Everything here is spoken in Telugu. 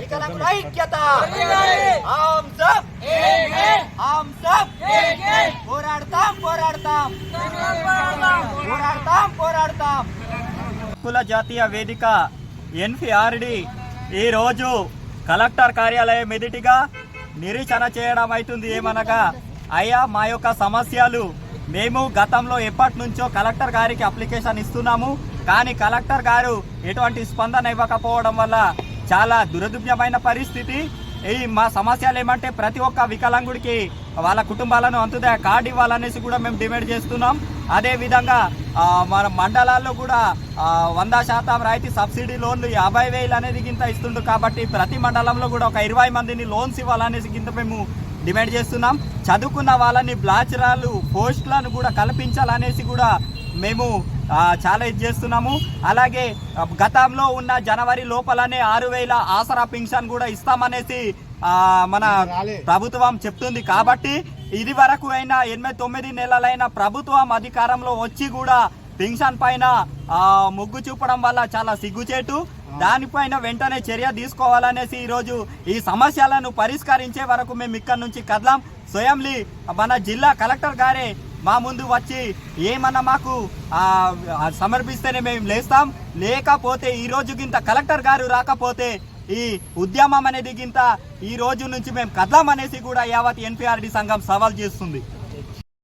వికలాంగుల ఐక్యత ఆం సబ్ ఆం సబ్ పోరాడతాం పోరాడతాం పోరాడతాం పోరాడతాం కుల జాతీయ వేదిక ఎన్ఫిఆర్డి ఈరోజు కలెక్టర్ కార్యాలయం ఎదుటిగా నిరీక్షణ చేయడం అవుతుంది. ఏమనగా అయ్యా మా యొక్క సమస్యలు మేము గతంలో ఎప్పటి నుంచో కలెక్టర్ గారికి అప్లికేషన్ ఇస్తున్నాము. కానీ కలెక్టర్ గారు ఎటువంటి స్పందన ఇవ్వకపోవడం వల్ల చాలా దురదుభ్యమైన పరిస్థితి. ఈ మా సమస్యలు ఏమంటే ప్రతి ఒక్క వికలాంగుడికి వాళ్ళ కుటుంబాలను అంతుదే కార్డు ఇవ్వాలనేసి కూడా మేము డిమాండ్ చేస్తున్నాం. అదేవిధంగా మన మండలాల్లో కూడా వంద శాతం రాయితీ సబ్సిడీ లోన్లు యాభై వేలు అనేది గింత ఇస్తుండు కాబట్టి ప్రతి మండలంలో కూడా ఒక ఇరవై మందిని లోన్స్ ఇవ్వాలనేసి గింత మేము డిమాండ్ చేస్తున్నాం. చదువుకున్న వాళ్ళని బ్లాచరాలు పోస్టులను కూడా కల్పించాలనేసి కూడా మేము ఇది చేస్తున్నాము. అలాగే గతంలో ఉన్న జనవరి లోపలనే ఆరు వేల ఆసరా పింఛన్ కూడా ఇస్తామనేసి మన ప్రభుత్వం చెప్తుంది. కాబట్టి ఇది వరకు అయినా ఎనిమిది తొమ్మిది నెలలైన ప్రభుత్వం అధికారంలో వచ్చి కూడా పింఛన్ పైన మొగ్గు చూపడం వల్ల చాలా సిగ్గుచేటు. దానిపైన వెంటనే చర్య తీసుకోవాలనేసి ఈరోజు ఈ సమస్యలను పరిష్కరించే వరకు మేము ఇక్కడ నుంచి కదలాం. స్వయంలీ మన జిల్లా కలెక్టర్ గారే మా ముందు వచ్చి ఏమన్నా మాకు సమర్పిస్తేనే మేము లేస్తాం. లేకపోతే ఈ రోజు గింత కలెక్టర్ గారు రాకపోతే ఈ ఉద్యమం అనేది గింత ఈ రోజు నుంచి మేము కదలామనేసి కూడా యావత్ ఎన్పిఆర్డి సంఘం సవాల్ చేస్తుంది.